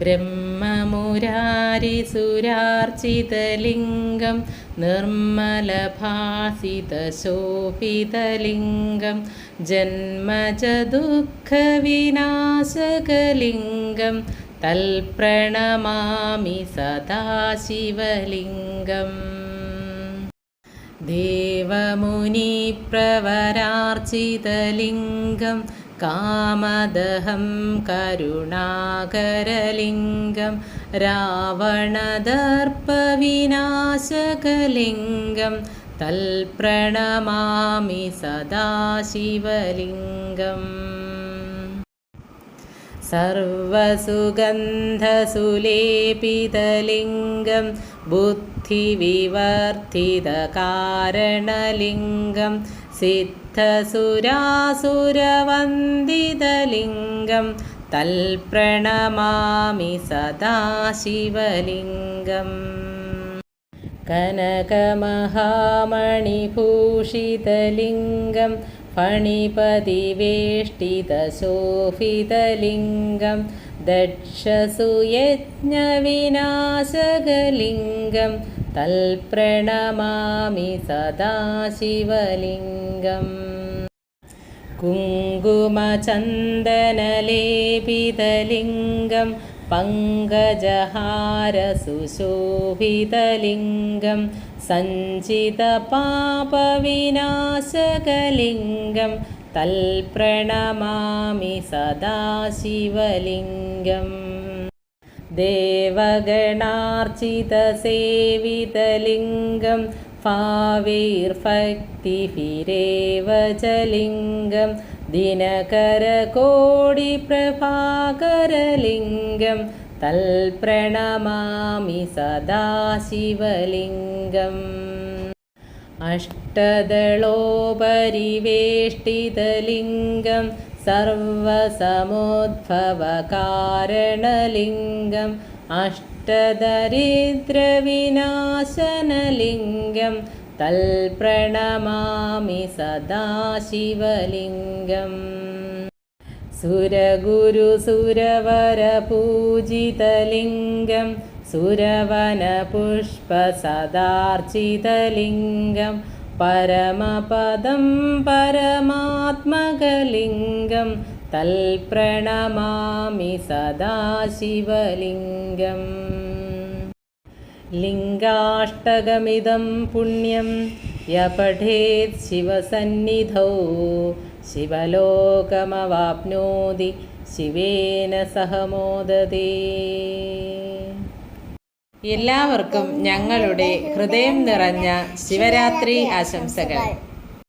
ബ്രഹ്മമുരാരിസുരാർച്ചിതലിംഗം നിർമ്മലഭാസിതശോഭിതലിംഗം ജന്മജദുഃഖവിനാശകലിംഗം തൽപ്രണമാമി സദാശിവലിംഗം. ദേവമുനിപ്രവരാർച്ചിതലിംഗം കാമദഹം കരുണാകരലിംഗം രാവണദർപ്പവിനാശകലിംഗം തൽപ്രണമാമി സദാശിവലിംഗം. സർവസുഗന്ധസുലേപിതലിംഗം ബുദ്ധിവിവർത്തിതകാരണലിംഗം സിദ്ധസുരാസുരവന്ദിതലിംഗം തൽപ്രണമാമി സദാശിവലിംഗം. കനകമഹാമണിഭൂഷിതലിംഗം फणिपतिवेष्टिदशोभितलिङ्गं दक्षसुयज्ञविनाशकलिङ्गं तल्प्रणमामि सदाशिवलिङ्गम्। कुङ्कुमचन्दनलेपितलिङ्गं पङ्गजहारसुशोभितलिङ्गं सञ्चितपापविनाशकलिङ्गं तल्प्रणमामि सदाशिवलिङ्गम्। देवगणार्चितसेवितलिङ्गं फावेर्भक्तिभिरेव च लिङ्गं दिनकरकोडिप्रभाकरलिङ्गं तल्प्रणमामि सदा शिवलिङ्गम् अष्टदलोपरिवेष्टितलिङ्गं सर्वसमुद्भवकारणलिङ्गम् अष्टदरिद्रविनाशनलिङ्गम् തൽപ്രണമാമി സദാശിവലിംഗം. സുരഗുരുസുരവരപൂജിതലിംഗം സുരവനപുഷ്പസദാർച്ചിതലിംഗം പരമപദം പരമാത്മകലിംഗം. തൽപ്രണമാമി സദാശിവലിംഗം. ലിംഗാഷ്ടകമിദം പുണ്യം യപഠേത് ശിവസന്നിധൗ. ശിവലോകമവാപ്നോതി ശിവേന സഹ മോദതേ. എല്ലാവർക്കും ഞങ്ങളുടെ ഹൃദയം നിറഞ്ഞ ശിവരാത്രി ആശംസകൾ.